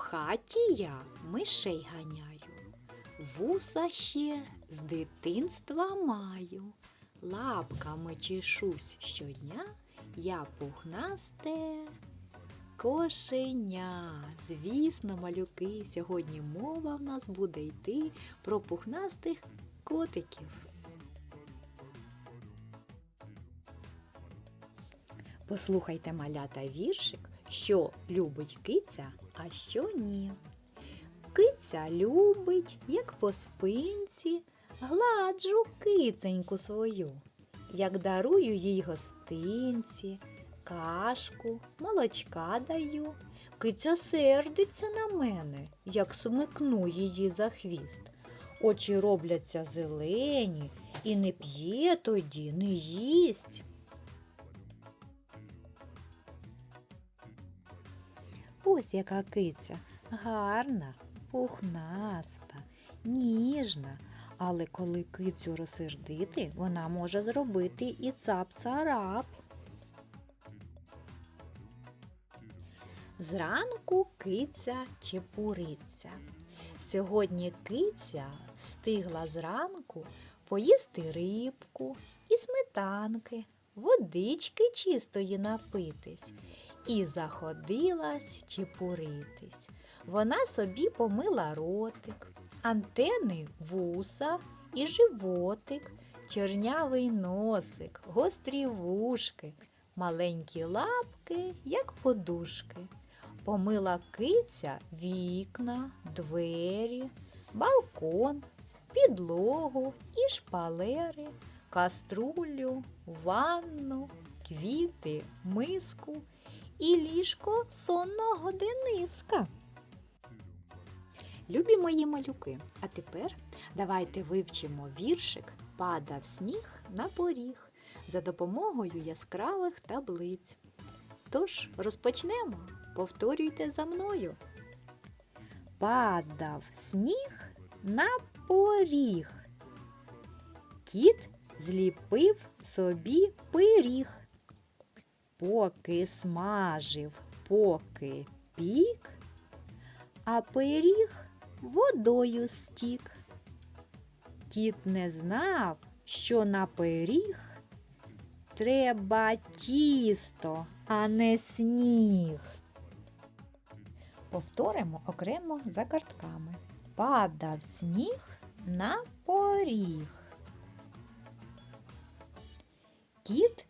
хаті я мишей ганяю, вуса ще з дитинства маю, лапками чешусь щодня, я пухнасте кошеня. Звісно, малюки, сьогодні мова в нас буде йти про пухнастих котиків. Послухайте малята віршик, що любить киця, а що ні. Киця любить, як по спинці, гладжу киценьку свою, як дарую їй гостинці, кашку, молочка даю. Киця сердиться на мене, як смикну її за хвіст. Очі робляться зелені, і не п'є тоді, не їсть. Ось яка киця, гарна, пухнаста, ніжна. Але коли кицю розсердити, вона може зробити і цап-царап. Зранку киця чепуриться. Сьогодні киця встигла зранку поїсти рибку і сметанки, водички чистої напитись і заходилась чепуритись. Вона собі помила ротик, антени вуса і животик, чорнявий носик, гострі вушки, маленькі лапки, як подушки. Помила киця вікна, двері, балкон, підлогу і шпалери, каструлю, ванну, квіти, миску і ліжко сонного Дениска. Любі мої малюки, а тепер давайте вивчимо віршик Падав сніг на поріг за допомогою яскравих таблиць. Тож розпочнемо. Повторюйте за мною. Падав сніг на поріг. Кіт зліпив собі пиріг. Поки смажив, поки пік, а пиріг водою стік. Кіт не знав, що на пиріг треба тісто, а не сніг. Повторимо окремо за картками. Падав сніг на поріг. Кіт